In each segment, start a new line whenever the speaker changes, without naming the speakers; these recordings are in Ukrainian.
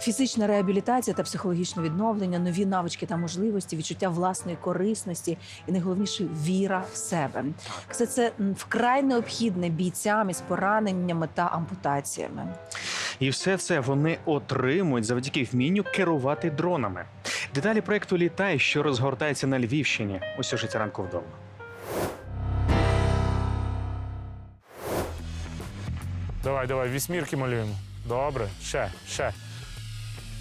Фізична реабілітація та психологічне відновлення, нові навички та можливості, відчуття власної корисності і найголовніше віра в себе. Все це вкрай необхідне бійцям із пораненнями та ампутаціями.
І все це вони отримують завдяки вмінню керувати дронами. Деталі проекту літай, що розгортається на Львівщині. У сюжеті ранку вдома.
Давай, давай, вісьмірки малюємо. Добре, ще, ще.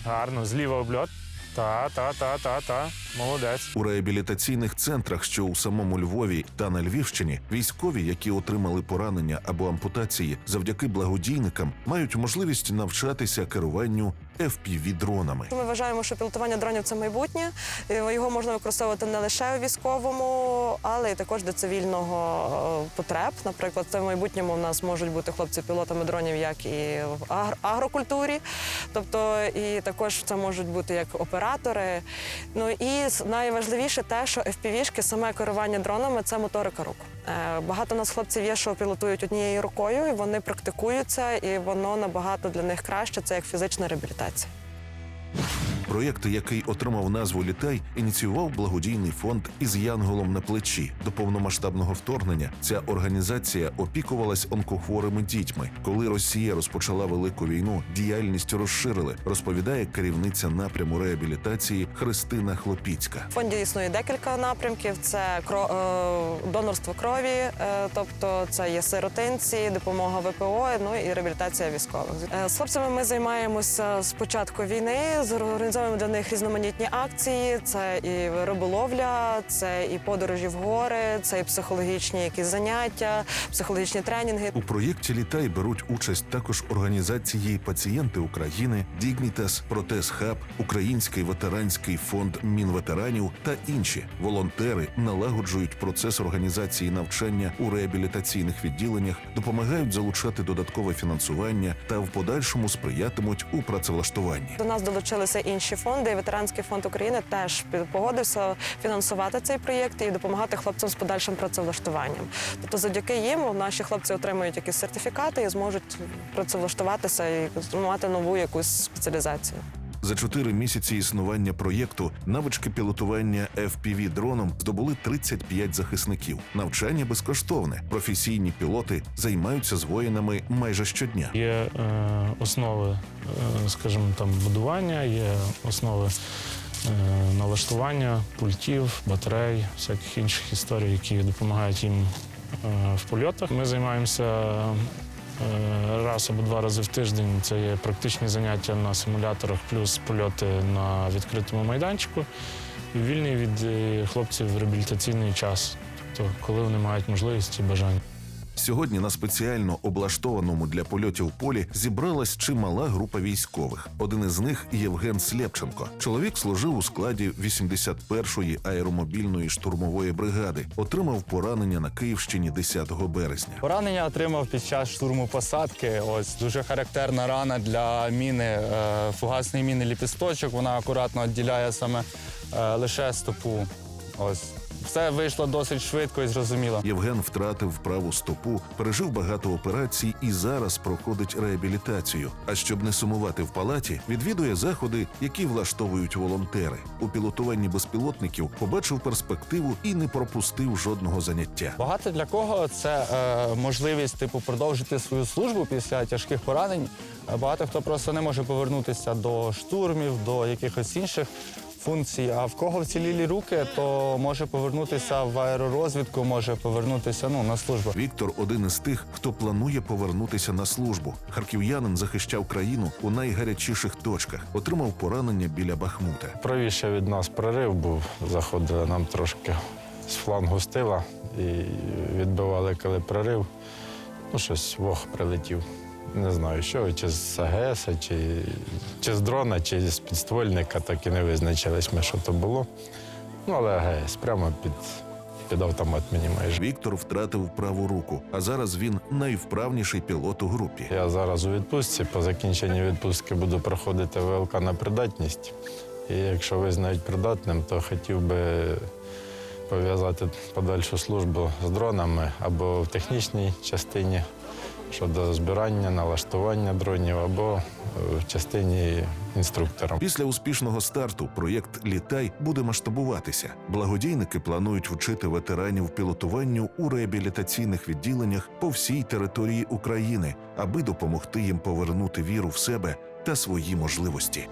Гарно, зліва обльот. Та, та, та, та, та. Молодець.
У реабілітаційних центрах, що у самому Львові та на Львівщині, військові, які отримали поранення або ампутації завдяки благодійникам, мають можливість навчатися керуванню fpv дронами.
Ми вважаємо, що пілотування дронів це майбутнє. Його можна використовувати не лише у військовому, але й також для цивільного е, потреб. Наприклад, це в майбутньому в нас можуть бути хлопці-пілотами дронів, як і в агр- агрокультурі, тобто і також це можуть бути як оператори. Ну і с- найважливіше те, що FPV-шки, саме керування дронами це моторика рук. Е, Багато нас хлопців є, що пілотують однією рукою, і вони практикуються, і воно набагато для них краще. Це як фізична реабілітація.
Проєкт, який отримав назву Літай, ініціював благодійний фонд із Янголом на плечі. До повномасштабного вторгнення ця організація опікувалась онкохворими дітьми. Коли Росія розпочала велику війну, діяльність розширили, розповідає керівниця напряму реабілітації Христина Хлопіцька.
В фонді існує декілька напрямків: це е, донорство крові, е, тобто це є сиротинці, допомога ВПО, ну і реабілітація військових. Е, З хлопцями ми займаємося з початку війни. Зорганізовуємо для них різноманітні акції. Це і риболовля, це і подорожі в гори, це і психологічні якісь заняття, психологічні тренінги.
У проєкті Літай беруть участь також організації Пацієнти України, Дігнітас, Протез Хаб, Український ветеранський фонд Мінветеранів та інші волонтери налагоджують процес організації навчання у реабілітаційних відділеннях, допомагають залучати додаткове фінансування та в подальшому сприятимуть у працевлаштуванні.
До нас долучилися інші фонди. і Ветеранський фонд України теж погодився фінансувати цей проєкт і допомагати хлопцям з подальшим працевлаштуванням. Тобто, завдяки їм наші хлопці отримують якісь сертифікати і зможуть працевлаштуватися і мати нову якусь спеціалізацію.
За чотири місяці існування проєкту навички пілотування fpv дроном здобули 35 захисників. Навчання безкоштовне. Професійні пілоти займаються з воїнами майже щодня.
Є е, основи, е, скажімо, там будування, є основи е, налаштування пультів, батарей, всяких інших історій, які допомагають їм е, в польотах. Ми займаємося раз або два рази в тиждень. Це є практичні заняття на симуляторах, плюс польоти на відкритому майданчику. І вільний від е, хлопців реабілітаційний час, тобто коли вони мають можливість і бажання.
Сьогодні на спеціально облаштованому для польотів полі зібралась чимала група військових. Один із них Євген Слєпченко. Чоловік служив у складі 81-ї аеромобільної штурмової бригади. Отримав поранення на Київщині 10 березня.
Поранення отримав під час штурму посадки. Ось дуже характерна рана для міни, е, фугасної міни ліпісточок. Вона акуратно відділяє саме е, лише стопу. Ось все вийшло досить швидко і зрозуміло.
Євген втратив праву стопу, пережив багато операцій і зараз проходить реабілітацію. А щоб не сумувати в палаті, відвідує заходи, які влаштовують волонтери. У пілотуванні безпілотників побачив перспективу і не пропустив жодного заняття.
Багато для кого це е, можливість типу продовжити свою службу після тяжких поранень. Багато хто просто не може повернутися до штурмів, до якихось інших функцій. А в кого вцілілі руки, то може повернутися в аеророзвідку, може повернутися ну на службу.
Віктор один із тих, хто планує повернутися на службу. Харків'янин захищав країну у найгарячіших точках, отримав поранення біля Бахмута.
Правіше від нас прорив був, заходили нам трошки з флангу з тила і відбивали, коли прорив. Ну, щось вог прилетів. Не знаю, що, чи з АГС, чи, чи з дрона, чи з підствольника, так і не визначились ми, що то було. Ну, але АГС, прямо під, під автомат мені майже.
Віктор втратив праву руку, а зараз він найвправніший пілот у групі.
Я зараз у відпустці. По закінченні відпустки буду проходити ВЛК на придатність. І якщо визнають придатним, то хотів би пов'язати подальшу службу з дронами або в технічній частині щодо збирання, налаштування дронів або е, в частині інструктора.
Після успішного старту проєкт Літай буде масштабуватися. Благодійники планують вчити ветеранів пілотуванню у реабілітаційних відділеннях по всій території України, аби допомогти їм повернути віру в себе та свої можливості.